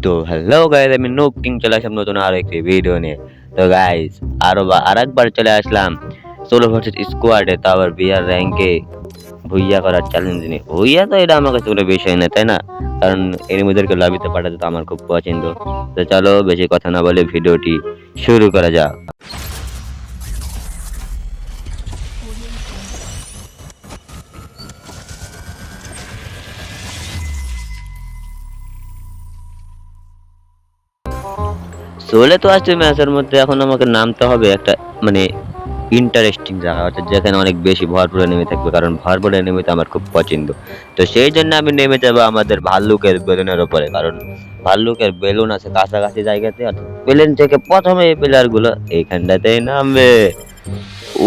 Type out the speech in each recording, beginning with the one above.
তো hello guys আমি নুক কিং চলে আসলাম নতুন আরও একটি ভিডিও নিয়ে। তো গাইজ আরও বা- আরেকবার চলে আসলাম ষোলো ভার্সেস স্কোয়াডে তো আবার বিয়ার র্যাঙ্কে ভুইয়া করার চ্যালেঞ্জ নিয়ে। ভুইয়া তো এটা আমার কাছে কোনো বিষয় না, তাই না? কারণ এর এনিমিদেরকে লবিতে পাঠাতে তো আমার খুব পছন্দ। তো চলো বেশি কথা না বলে ভিডিওটি শুরু করা যাক। চলে তো আসছে ম্যাচের মধ্যে, এখন আমাকে নামতে হবে একটা মানে ইন্টারেস্টিং জায়গা, অর্থাৎ যেখানে অনেক বেশি ভরপুর নেমে থাকবে, কারণ ভরপুর নেমে তো আমার খুব পছন্দ। তো সেই জন্য আমি নেমে যাব আমাদের ভাল্লুকের বেলুনের ওপরে কারণ ভাল্লুকের বেলুন আছে কাছাকাছি জায়গাতে, অর্থাৎ প্লেন থেকে প্রথমে এই প্লেয়ারগুলো এইখানটাতেই নামবে।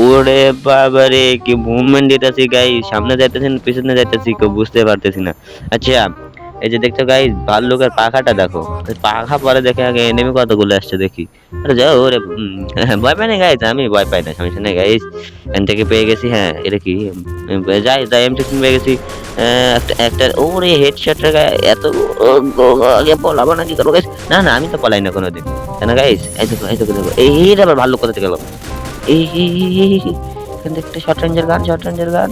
ওরে বাবারে কি মুভমেন্ট দিতেছি গাই সামনে যাইতেছি না, পিছনে যাইতেছি কেউ বুঝতে পারতেছি না। আচ্ছা এই যে দেখছ গাই ভাল্লুকের পাখাটা দেখো। পাখা পরে দেখে আগে এনেমি কতগুলো আসছে দেখি। আরে যাও ওরে ভয় পাই না গাইজ আমি ভয় পাই না সমস্যা নেই গাইজ এখান থেকে পেয়ে গেছি হ্যাঁ এটা কি? যাই যাই এম টেকশন পেয়ে গেছি। একটা একটা ওরে হেডশটের গায়ে এত আগে পলাবো না কি করব গাইজ না না আমি তো পলাই না কোনোদিন। কেন গাইজ এই দেখো এই দেখো দেখো এই আবার ভাল্লুক কোথা থেকে গেলো এই, এখান থেকে একটা শর্ট রেঞ্জের গান শর্ট রেঞ্জের গান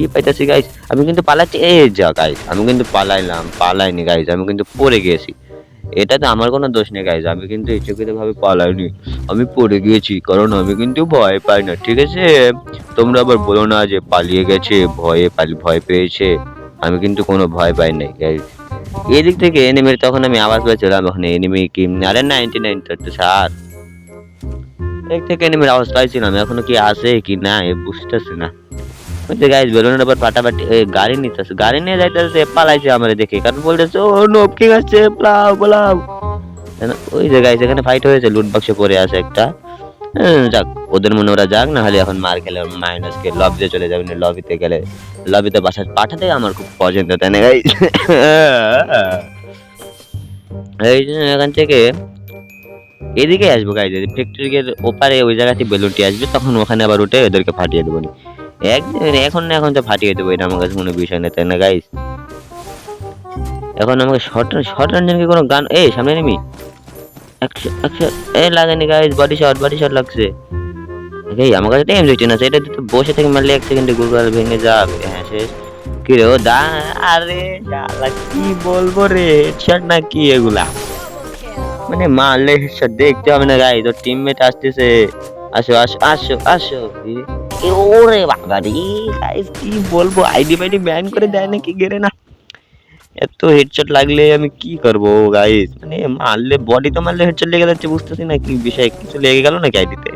ই পাইতেছি গাইস আমি কিন্তু পালাচ্ছি এই যা গাইস আমি কিন্তু পালাইলাম, পালাইনি গাইস আমি কিন্তু পড়ে গিয়েছি। এটা তো আমার কোনো দোষ নেই গাইজ আমি কিন্তু ইচ্ছাকৃত ভাবে পালাইনি। আমি পড়ে গিয়েছি, কারণ আমি কিন্তু ভয় পাই না, ঠিক আছে? তোমরা আবার বলো না যে পালিয়ে গেছে, ভয়ে পালি, ভয় পেয়েছে। আমি কিন্তু কোনো ভয় পাই নাই গাইস এদিক থেকে এনিমির তখন আমি আওয়াজ পেয়েছিলাম ওখানে এনিমি কি? আরে নাইনটি নাইন থার্টি সাত এক থেকে এনিমির আওয়াজ পাইছিলাম, এখনও কি আছে কি না এ বুঝতেছি না। যে গাইজ বেলুনের উপর ফাটাফাটি গাড়ি নিতেছে। গাড়ি নিয়ে যাইতেছে পালাইছে আমার দেখে। কারণ বলতেছে, ও নোপ কি আছে প্লাও প্লাও। ওই যে গাইজ এখানে ফাইট হয়েছে লুট বাক্সে পড়ে আছে একটা। যাক, ওদের মনে ওরা যাক না হলে এখন মার খেলে মাইনাস কে লবিতে চলে যাবে লবিতে গেলে। লবিতে বাসা পাঠাতে আমার খুব পছন্দ, তাই না গাইজ এই জন্য এখান থেকে এদিকে আসব গাইজ ফ্যাক্টরির ওপারে ওই জায়গাতে বেলুনটি আসবে, তখন ওখানে আবার উঠে ওদেরকে ফাটিয়ে দেবো। নি। একদিন এখন না, এখন তো ফাটিয়ে দেবো, এটা আমার কাছে কোনো বিষয় নেই, তাই না গাইস এখন আমাকে শর্ট শর্ট রেঞ্জের কোনো গান? এই, সামনে নেমি। একশো একশো, এই লাগেনি guys body shot body shot লাগছে। এই, আমার কাছে টাইম সিক্সটিন আছে, এটা তো বসে থেকে মারলে এক সেকেন্ডে গুগল ভেঙে যাবে। হ্যাঁ শেষ। কি রে, ও দা, আরে শালা কি বলব রে হেডশট না কি এগুলা? মানে মারলে হেডশট দেখতে হবে না গাইস ওর টিমমেট আসতেছে। আসো আসো আসো আসো এ- এ ওরে বাবা গাইস কি বলব? আইডি ফাইডি ব্যান করে দেয় নাকি গেরে না? এত হেডশট লাগলে আমি কি করব গাইস মানে মারলে বডি তো মারলে হেডশট লেগে যাচ্ছে, বুঝতেছি না কি বিষয়, কিছু লেগে গেল নাকি আইডিতে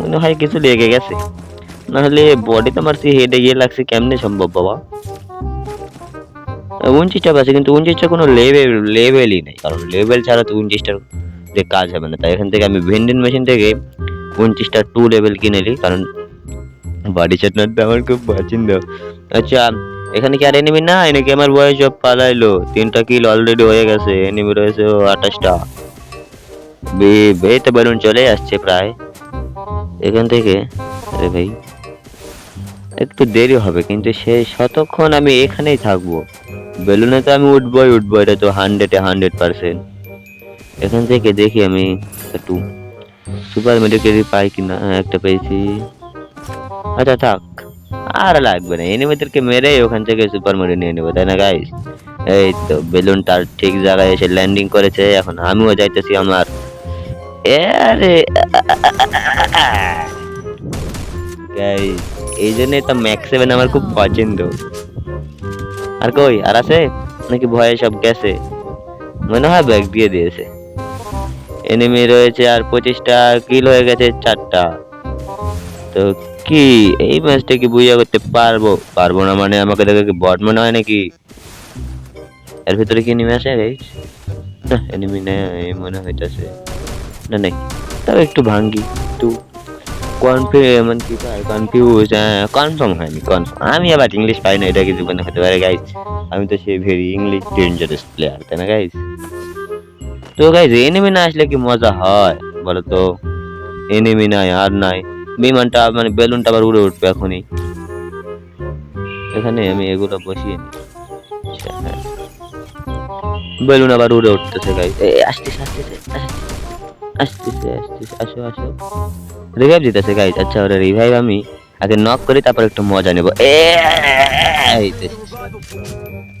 মনে হয় কিছু লেগে গেছে। নাহলে বডি তো মারছি হেডে গিয়ে লাগছে, কেমনে সম্ভব বাবা? উনচিশটা আছে, কিন্তু উনচিশটা কোনো লেভেল লেভেলই নেই। কারণ লেভেল ছাড়া তো উনচিশটার দিয়ে কাজ হবে না। তাই এখান থেকে আমি ভেন্ডিং মেশিন থেকে উনত্রিশটা টু লেভেল কিনে নিই কারণ বাড়ি চাটনাটা আমার খুব পছন্দ। আচ্ছা এখানে কি আর এনিমি না? নাকি আমার বয়স সব পালাইলো? তিনটা কিল অলরেডি হয়ে গেছে এনিমি রয়েছে আঠাশটা। এই তো বেলুন চলে আসছে প্রায়। এখান থেকে, আরে ভাই, একটু দেরি হবে, কিন্তু সেই শতক্ষণ আমি এখানেই থাকব। বেলুনে তো আমি উঠবোই উঠবো এটা তো হান্ড্রেডে হান্ড্রেড পার্সেন্ট এখান থেকে দেখি আমি একটু সুপার মেডিকেল পাই কিনা? হ্যাঁ, একটা পেয়েছি। আচ্ছা থাক। আর লাগবে না। এনিমিদেরকে মেরে ওখান থেকে সুপার মেডি নিয়ে নেব তাই না গাইস এই তো বেলুন তার ঠিক জায়গায় এসে ল্যান্ডিং করেছে। এখন আমিও যাইতেছি আমার। আরে এই জন্যই তো ম্যাক্স সেভেন আমার খুব পছন্দ। আর কই আর আছে? নাকি ভয়ে সব গেছে? মনে হয় ব্যাগ দিয়ে দিয়েছে। এনিমি রয়েছে আর পঁচিশটা কিল হয়ে গেছে চারটা। তো কি, এই ম্যাচটা কি বুঝা করতে পারব? পারব না মানে আমাকে দেখে কি বট মনে হয় নাকি? এর ভিতরে কি এনিমি না এনিমি নেই মনে হইতেছে। না, নেই। তবে একটু ভাঙ্গি, একটু কনফিউ মানে কি কনফিউজ কনফার্ম হয়নি কনফার্ম আমি আবার ইংলিশ পাই না, এটা কি জীবনে হতে পারে গাইস আমি তো সেই ভেরি ইংলিশ ডেঞ্জারাস প্লেয়ার তাই না গাইস তো গাইজ এনিমি না আসলে কি মজা হয়? বলো তো এনিমি নাই, আর নাই। বিমানটা মানে বেলুনটা আবার উড়ে উঠবে এখনই। এখানে আমি এগুলো বসিয়ে। বেলুন আবার উড়ে উঠতেছে গাইস এ আসতেছে আসতেছে আসতেছে আসতেছে আসো আসো। রিভাইভ দিতেছে গাইজ আচ্ছা ওরা রিভাইভ আমি। আগে নক করি, তারপর একটু মজা নেব।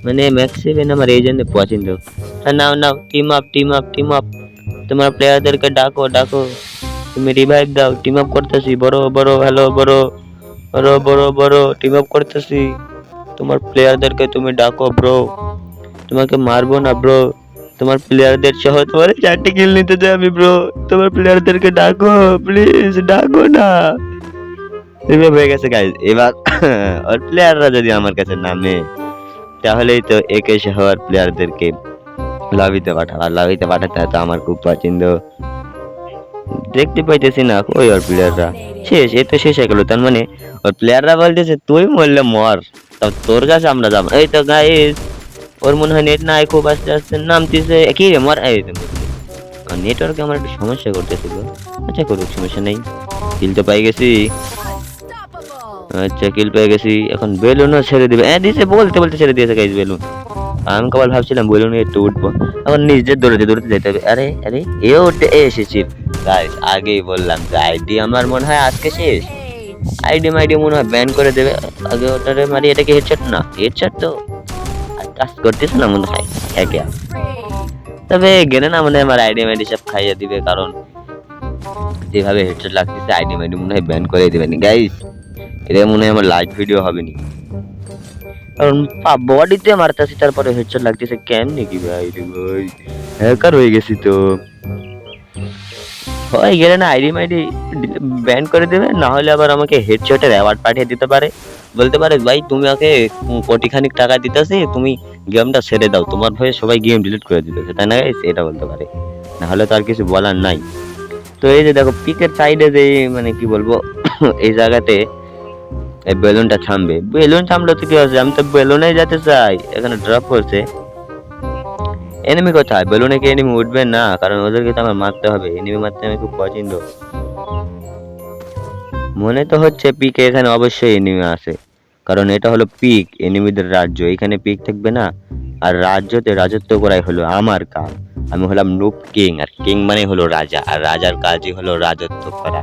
মানে ম্যাক্সিভেন আমার এই জন্য পছন্দ নাও নাও team up team up team up তোমার প্লেয়ারদেরকে ডাকো ডাকো। তুমি রিভাইভ দাও টিম আপ করতেছি। বড় বড় হ্যালো বড় বড় বড় বড় টিম আপ করতেছি। তোমার প্লেয়ারদেরকে তুমি ডাকো ব্রো তোমাকে মারবো না ব্রো তোমার প্লেয়ারদের সহ তোমার চারটি কিল নিতে চাই আমি ব্রো তোমার প্লেয়ারদেরকে ডাকো প্লিজ ডাকো না। রিভাইভ হয়ে গেছে গাইজ এবার ওর প্লেয়াররা যদি আমার কাছে নামে, তাহলেই তো একে সহ আর প্লেয়ারদেরকে লাভিতে পাঠাবো আর লাভিতে পাঠাতে তো আমার খুব পছন্দ। দেখতে পাইতেছি না ওই ওর প্লেয়াররা শেষ এ তো শেষ হয়ে গেল। তার মানে ওর প্লেয়াররা বলতেছে, তুই মরলে মর। তা তোর কাছে আমরা যাব এই তো গাইস ওর মনে হয় নেট নাই, খুব আস্তে আস্তে নামতেছে। কি রে, মর? এই নেটওয়ার্কে আমার একটু সমস্যা করতেছিল আচ্ছা করুক, সমস্যা নেই। কিল পাই গেছি। আচ্ছা কিল পেয়ে গেছি। এখন বেলুনও ছেড়ে দিবে। হ্যাঁ দিছে, বলতে বলতে ছেড়ে দিয়েছে গাইস বেলুন। আমি কবার ভাবছিলাম বেলুনে একটু উঠবো। এখন নিজের দৌড়তে দৌড়তে যেতে হবে। আরে আরে, এ উঠে এসেছি। গাইস আগেই বললাম আইডি আমার মনে হয় আজকে শেষ। আইডি মাইডি মনে হয় ব্যান করে দেবে। আগে ওটারে মারি, এটা কি হেডশট না হেডশট তো। কাজ করতেছে না মনে হয়। একে তবে গেলে না মনে হয় আমার আইডি মাইডি সব খাইয়ে দিবে, কারণ যেভাবে হেডশট লাগতেছে আইডি মাইডি মনে হয় ব্যান করে দেবেন। গাইস এটা মনে হয় আমার লাইভ ভিডিও হবে নি কারণ বডিতে মারতেছি, তারপরে হেডশট লাগতেছে, কেমনে কি ভাই রে ভাই? হ্যাকার হয়ে গেছি তো। হয়, গেলে না আইডি মাইডি ব্যান করে দেবে, না হলে আবার আমাকে হেডশটের অ্যাওয়ার্ড পাঠিয়ে দিতে পারে। বলতে পারে, ভাই, তুমি আমাকে কোটি খানিক টাকা দিতেছি, তুমি গেমটা ছেড়ে দাও। তোমার ভয়ে সবাই গেম ডিলিট করে দিতেছে, তাই না? এটা বলতে পারে। না হলে তো আর কিছু বলার নাই। তো এই যে দেখো পিকের সাইডে যে মানে কি বলব, এই জায়গাতে এই বেলুনটা থামবে। বেলুন থামলে তো কি হচ্ছে আমি তো বেলুনে যেতে চাই। এখানে ড্রপ করছে এনিমি কোথায়? বেলুনে কি এনিমি উঠবে? না, কারণ ওদেরকে তো আমার মারতে হবে। এনিমি মারতে আমি খুব পছন্দ। মনে তো হচ্ছে পিকে এখানে অবশ্যই এনিমি আছে। কারণ এটা হলো পিক এনিমিদের রাজ্য। এখানে পিক থাকবে না। আর রাজ্যতে রাজত্ব করাই হলো আমার কাজ। আমি হলাম নুপ কিং আর কিং মানে হলো রাজা। আর রাজার কাজই হলো রাজত্ব করা।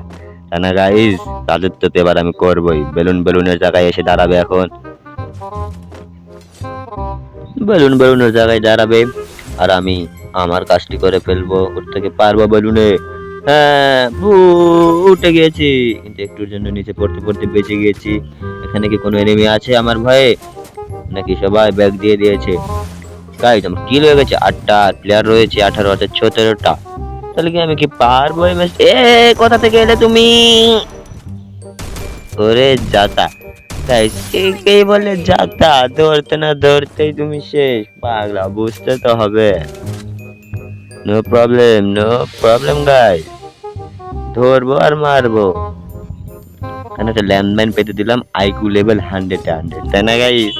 না গাইস রাজত্ব তো এবার আমি করবই। বেলুন বেলুনের জায়গায় এসে দাঁড়াবে এখন। বেলুন বেলুনের জায়গায় দাঁড়াবে। আর আমি আমার কাজটি করে ফেলব। ওর থেকে পারব বেলুনে। হ্যাঁ উঠে গিয়েছি। কিন্তু একটুর জন্য নিচে পড়তে পড়তে বেঁচে গিয়েছি। এখানে কি কোনো এনিমি আছে আমার ভয়ে? নাকি সবাই ব্যাগ দিয়ে দিয়েছে? গাইজ আমার কিল হয়ে গেছে? আটটা প্লেয়ার রয়েছে, আঠারো হাজার সতেরোটা। তাহলে কি আমি কি পারব এই ম্যাচ? এ, কোথা থেকে এলে তুমি? ওরে যাতা। গাইজ কে বলে যাতা। ধরতে না ধরতেই তুমি শেষ। পাগলা, বুঝতে তো হবে। No problem no problem guys ধরবো আর মারবো। এখানে একটা ল্যান্ডমাইন পেতে দিলাম আইকিউ লেভেল হান্ড্রেড হান্ড্রেড তাই না গাইজ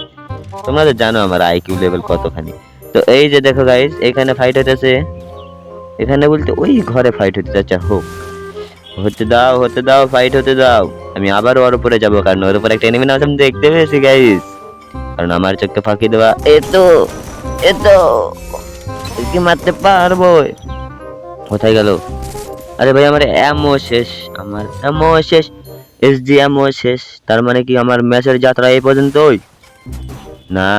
তোমরা তো জানো আমার আইকিউ লেভেল কতখানি। তো এই যে দেখো গাইজ এখানে ফাইট হতেছে এখানে বলতে ওই ঘরে ফাইট হতে যাচ্ছে, হোক। হতে দাও হতে দাও ফাইট হতে দাও। আমি আবার ওর উপরে যাব, কারণ ওর উপরে একটা এনিমি নাম আমি দেখতে পেয়েছি গাইস কারণ আমার চোখকে ফাঁকি দেওয়া, এ তো এ তো কি মারতে পারব? কোথায় গেল? আরে ভাই, আমার এমও শেষ, আমার এমও শেষ এস জি এমও শেষ। তার মানে কি আমার ম্যাচের যাত্রা এই পর্যন্তই? না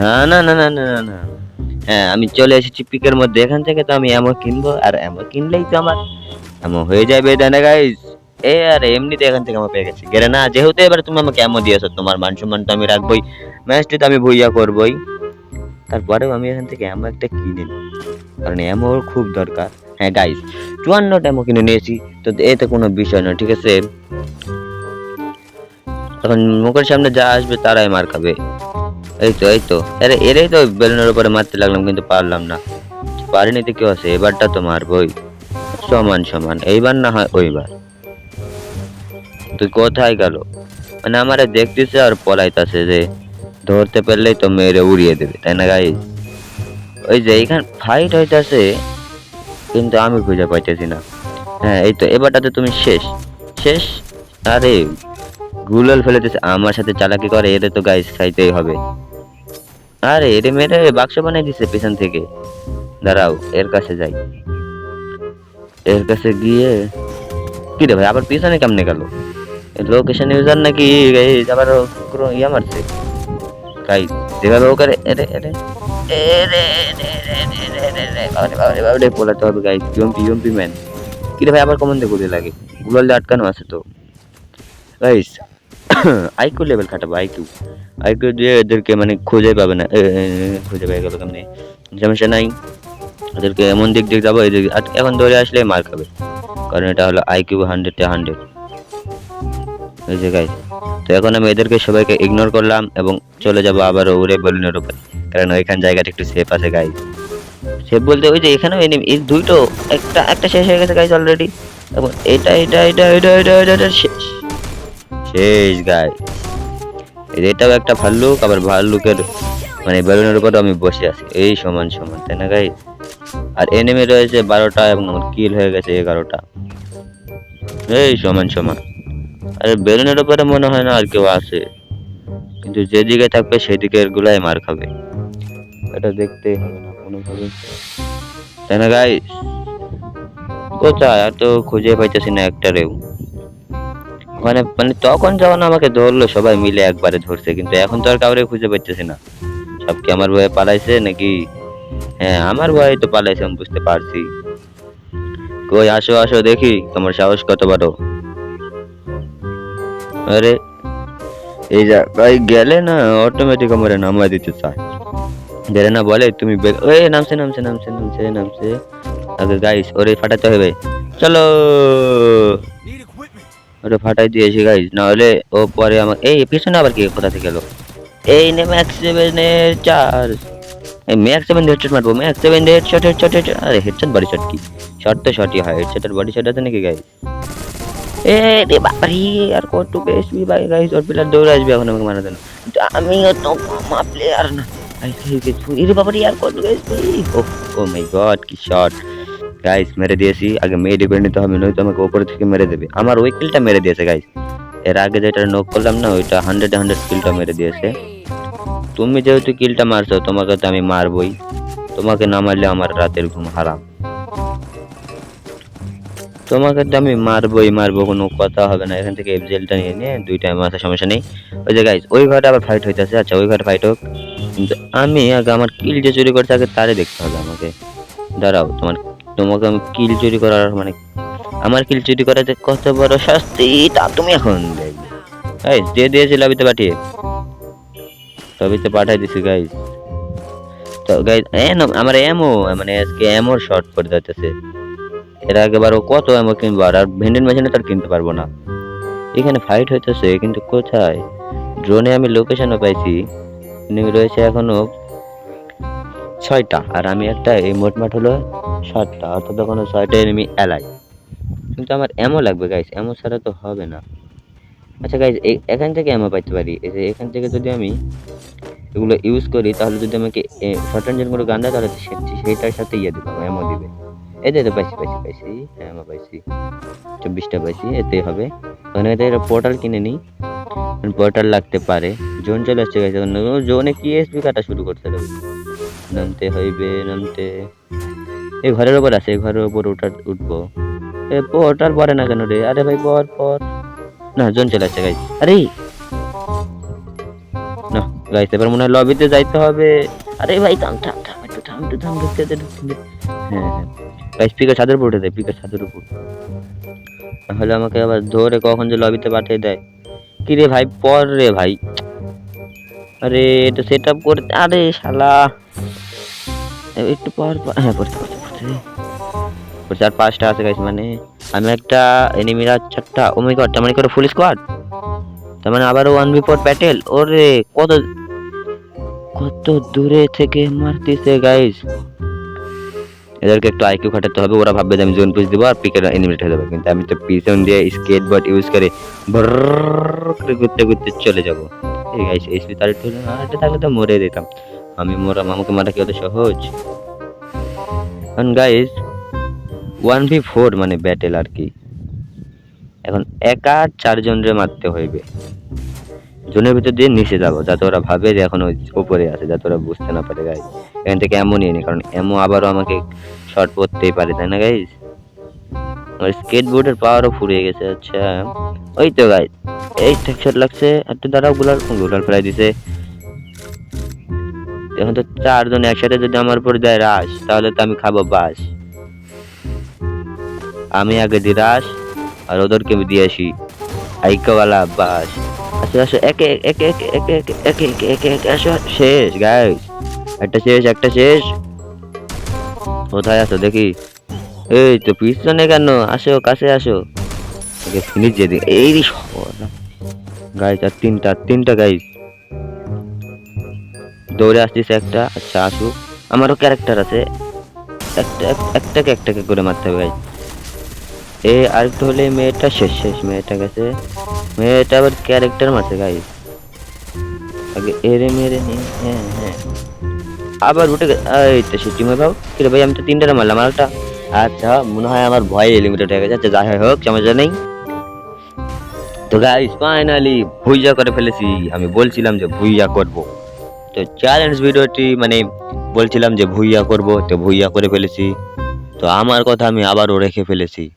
না না না না না না। হ্যাঁ আমি চলে এসেছি পিকের মধ্যে। এখান থেকে তো আমি এমও কিনবো, আর এমও কিনলেই তো আমার এমও হয়ে যাবে, তাই না গাইজ এ, আর এমনিতে এখান থেকে আমার পেয়ে গেছে। গেলে না, যেহেতু এবার তুমি আমাকে এমও দিয়েছ, তোমার মান সম্মান তো আমি রাখবোই ম্যাচটি তো আমি ভুইয়া করবোই। তারপরেও আমি এখান থেকে এমও একটা কিনে নিই কারণ এমওর খুব দরকার। হ্যাঁ গাইজ চুয়ান্নটা এমও কিনে নিয়েছি, তো এতে কোনো বিষয় না, ঠিক আছে? এখন মুখের সামনে যা আসবে, তারাই মার খাবে। এই তো এই তো আরে, এরাই তো বেলুনের উপরে মারতে লাগলাম, কিন্তু পারলাম না। পারিনি তো কেউ আছে, এবারটা তো মারবই। সমান সমান, এইবার না হয় ওইবার। তুই কোথায় গেল? মানে আমারে দেখতেছে আর পলাইতাছে যে, ধরতে পারলেই তো মেরে উড়িয়ে দেবে, তাই না গাইজ ওই যে এইখানে ফাইট হইতাছে, কিন্তু আমি খুঁজে পাইতেছি না। হ্যাঁ এই তো এবারটাতে তুমি শেষ। শেষ? আরে, গুলাল ফেলে আমার সাথে চালাকি করে, এদের তো গাইস খাইতেই হবে। আরে এরে মেরে বাক্স বানাই দিছে পেছন থেকে দাঁড়াও এর কাছে যাই এর কাছে গিয়ে কি রে ভাই আবার পিছনে কেমনে গেল লোকেশন ইউজার নাকি আবার কোনো ইয়া মারছে গাইস যেভাবে ও করে এরে এরে হবে ম্যান ভাই আবার কমন দিয়ে লাগে গুগল আটকানো আছে তো গাইস আইকিউ লেভেল খাটাবো আইকিউ আইকিউ দিয়ে এদেরকে মানে খুঁজে পাবে না খুঁজে পেয়ে গেল কেমনি সমস্যা নাই। ওদেরকে এমন দিক দিক যাব এদিক এখন ধরে আসলে মার খাবে কারণ এটা হলো আইকিউ হান্ড্রেডে হান্ড্রেড এই যে গাইস তো এখন আমি এদেরকে সবাইকে ইগনোর করলাম এবং চলে যাব আবার উড়ে বেলুনের উপরে। কারণ ওইখান জায়গাটা একটু সেফ আছে গাইস সেফ বলতে ওই যে এখানেও enemy, এই দুইটো একটা একটা শেষ হয়ে গেছে গাইজ অলরেডি এবং এটা এটা এটা এটা এটা এটা শেষ। শেষ গাইস এটাও একটা ভাল্লুক, আবার ভাল্লুকের মানে বেলুনের উপর আমি বসে আছি। এই সমান সমান, তাই না গাইস আর এনেমে রয়েছে বারোটা এবং আমার কিল হয়ে গেছে এগারোটা। এই সমান সমান। আরে বেলুনের উপরে মনে হয় না আর কেউ আছে। কিন্তু যেদিকে থাকবে সেদিকে গুলাই মার খাবে। এটা দেখতে হবে না কোনোভাবে তাই না গাই কোথায়? আর তো খুঁজে পাইতেছি না একটারেও মানে মানে তখন যখন আমাকে ধরলো, সবাই মিলে একবারে ধরছে, কিন্তু এখন তো আর কাউরে খুঁজে পাইতেছি না। সব কি আমার ভয়ে পালাইছে নাকি? হ্যাঁ আমার ভয়ে তো পালাইছে, আমি বুঝতে পারছি। কই, আসো আসো, দেখি, তোমার সাহস কত বড়? আরে, এই জায়গায় গেলে না অটোমেটিক আমার নামাই দিতে চায়। গেলে না বলে, তুমি ওই নামছে নামছে নামছে নামছে নামছে। আগে গাইস ওরে ফাটাতে হবে। চলো। ওরে ফাটাই দিয়েছি গাইস না হলে ও পরে আমার এই, পিছনে আবার কি? কোথা থেকে গেলো এই নে ম্যাক্স সেভেনের চার্জ এই ম্যাক্স সেভেন হেডশট মারবো। Max seven headshot headshot headshot আরে হেডশট বডি শট কি? শট তো শটই হয়। হেডশটের বডি শট আছে নাকি গাইস এ, রে বাবারি, আর কত বেশ বি ভাই গাইস ওর প্লেয়ার দৌড়ে আসবে এখন আমাকে মারা দেন আমিও তো মামা প্লেয়ার না। গাইস এরে বাবারি, আর কত বেশ ও ও মাই গড কি শট গাইস মেরে দিয়েছি। আগে মেয়ে ডিপেন্ড নিতে হবে, নয়তো আমাকে উপরে থেকে মেরে দেবে। আমার ওই কিলটা মেরে দিয়েছে গাইস এর আগে যেটা নক করলাম না, ওইটা হান্ড্রেড হান্ড্রেড কিলটা মেরে দিয়েছে। তুমি যেহেতু কিলটা মারছো, তোমাকে তো আমি মারবই। তোমাকে না মারলে আমার রাতের ঘুম হারাম। তোমাকে তো আমি মারবই, মারবো, কোনো কথা হবে না। এখান থেকে এফজেলটা নিয়ে নিয়ে দুইটা মাথা সমস্যা নেই। ওই যে গাইস ওই ঘরে আবার ফাইট হইতেছে। আচ্ছা ওই ঘরে ফাইট হোক। কিন্তু আমি আগে আমার কিল যে চুরি করছে, আগে তারে দেখতে হবে আমাকে। দাঁড়াও, তোমার তোমাকে আমি কিল চুরি করার মানে আমার কিল চুরি করার যে কত বড় শাস্তি, তা তুমি এখন দেখবে গাইস দিয়ে দিয়েছি লবিতে পাঠিয়ে। লবিতে পাঠাই দিছি গাইস তো গাইস আমার এমও মানে আজকে এমোর শর্ট পড়ে যাচ্ছে এর আগেবার ও কত এমো কিনবো, আর ভেন্ডিং মেশিনে তার কিনতে পারব না। এখানে ফাইট হইতেছে, কিন্তু কোথায়? ড্রোনে আমি লোকেশনও পাইছি। রয়েছে এখনও ছয়টা। আর আমি একটা এই মোটমাট হলো সাতটা, অর্থাৎ এখনও ছয়টা এনিমি এলাই কিন্তু আমার এমও লাগবে গাইস এমও ছাড়া তো হবে না। আচ্ছা গাইস এখান থেকে এমও পাইতে পারি। এখান থেকে যদি আমি এগুলো ইউজ করি, তাহলে যদি আমাকে শর্ট রেঞ্জের কোনো গান দেয়, তাহলে সেইটার সাথে ইয়ে দিবে এমও দিবে। এই যে পাইছি পাইছি পাইছি হ্যাঁ এমও পাইছি। চব্বিশটা পাইছি, এতে হবে। ওখানে পোর্টাল কিনে নিই। পোর্টাল লাগতে পারে। জোন চলে আসছে গাইস জোনে কি এসপি কাটা শুরু করতে হবে নামতে হইবে, নামতে। এই ঘরের ওপর আছে, ঘরের ওপর উঠা উঠবো। এ পোর্টাল পরে না কেন রে? আরে ভাই, পর পর। না, জোন চলে আসছে গাইস আরে! না গাইস এবার মনে হয় লবিতে যাইতে হবে। আরে ভাই, থাম থাম থাম, একটু থাম একটু থাম, ঢুকতে দে হ্যাঁ হ্যাঁ। গাইস পিকের ছাদের উপর উঠে দেয় পিকের ছাদের উপর। তাহলে আমাকে আবার ধরে কখন যে লবিতে পাঠিয়ে দেয়। কি রে ভাই, পর রে ভাই। আরে, এটা সেট আপ করতে আরে শালা। একটু পর হ্যাঁ পড়তে পড়তে পড়তে। পড়তে পাঁচটা আছে গাইস মানে আমি একটা এনিমিরা চারটা ও মাই গড তার মানে করে ফুল স্কোয়াড তার মানে আবারও ওয়ান বি ফোর প্যাটেল ওরে, কত কত দূরে থেকে মারতেছে গাইস এদেরকে একটু আইকিউ খাটাতে হবে, ওরা ভাববে যে আমি জোন পুশ দিব আর পিকের এনিমিট হয়ে যাবে। কিন্তু আমি তো পিছন দিয়ে স্কেট বোর্ড ইউজ করে ঘুরতে ঘুরতে চলে যাব। এই গাইস এসপি তার একটু এটা থাকলে তো মরে দিতাম আমি মরা আমাকে মারা কি অত সহজ? এখন গাইস ওয়ান ভি ফোর মানে ব্যাটেল আর কি। এখন একা চারজন রে মারতে হইবে। জোনের ভিতর দিয়ে নিচে যাব, যাতে ওরা ভাবে যে এখন ওই উপরে আছে, যাতে ওরা বুঝতে না পারে গাইজ এখান থেকে এমন নিয়ে নি, কারণ এমন আবারও আমাকে শর্ট পড়তেই পারে, তাই না গাইজ আমার স্কেট বোর্ডের পাওয়ারও ফুরিয়ে গেছে আচ্ছা। ওই তো গাই এই টেক্সচার লাগছে। একটু দাঁড়াও গুলার গুলার ফেলাই দিছে। এখন তো চারজন একসাথে যদি আমার উপর দেয় রাস তাহলে তো আমি খাব বাস। আমি আগে দিই রাস আর ওদেরকে দিয়ে আসি। আইকাওয়ালা বাস। আচ্ছা আচ্ছা একে একে একে একে একে একে একে একে আসো, শেষ গাইস একটা শেষ একটা শেষ। কোথায় আছো, দেখি? এই তো পিছনে কেন? আসো, কাছে আসো। ওকে ফিনিশ দিয়ে দিই এই গাইস আর তিনটা তিনটা গাইস দৌড়ে আসতেছে একটা আচ্ছা আসুক। আমারও ক্যারেক্টার আছে। একটা এক- একটাকে একটাকে করে মারতে হবে গাইস এ আর একটু হলে মেয়েটা শেষ শেষ মেয়েটা গেছে। মেয়েটা আবার ক্যারেক্টার মারছে গাইস আগে এরে, মেরে নি। হ্যাঁ হ্যাঁ। আবার উঠে এই তো সিটি মে পাও কিরে ভাই, আমি তো তিনটারে মারলাম আর একটা আচ্ছা মনে হয় আমার ভয়ে লিমিটেড হয়ে গেছে আচ্ছা যাই হোক, সমস্যা নেই। তো গাইস ফাইনালি ভুইয়া করে ফেলেছি। আমি বলছিলাম যে ভুইয়া করব। তো চ্যালেঞ্জ ভিডিওটি মানে বলছিলাম যে ভুইয়া করব, তো ভুইয়া করে ফেলেছি। তো আমার কথা আমি আবারও রেখে ফেলেছি।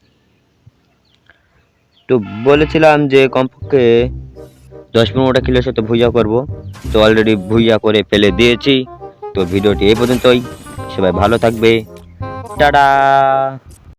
তো বলেছিলাম যে কমপক্ষে দশ পনেরোটা কিলোর সাথে ভুইয়া করব। তো অলরেডি ভুইয়া করে ফেলে দিয়েছি। তো ভিডিওটি এই পর্যন্তই। সবাই ভালো থাকবে। Ta-da!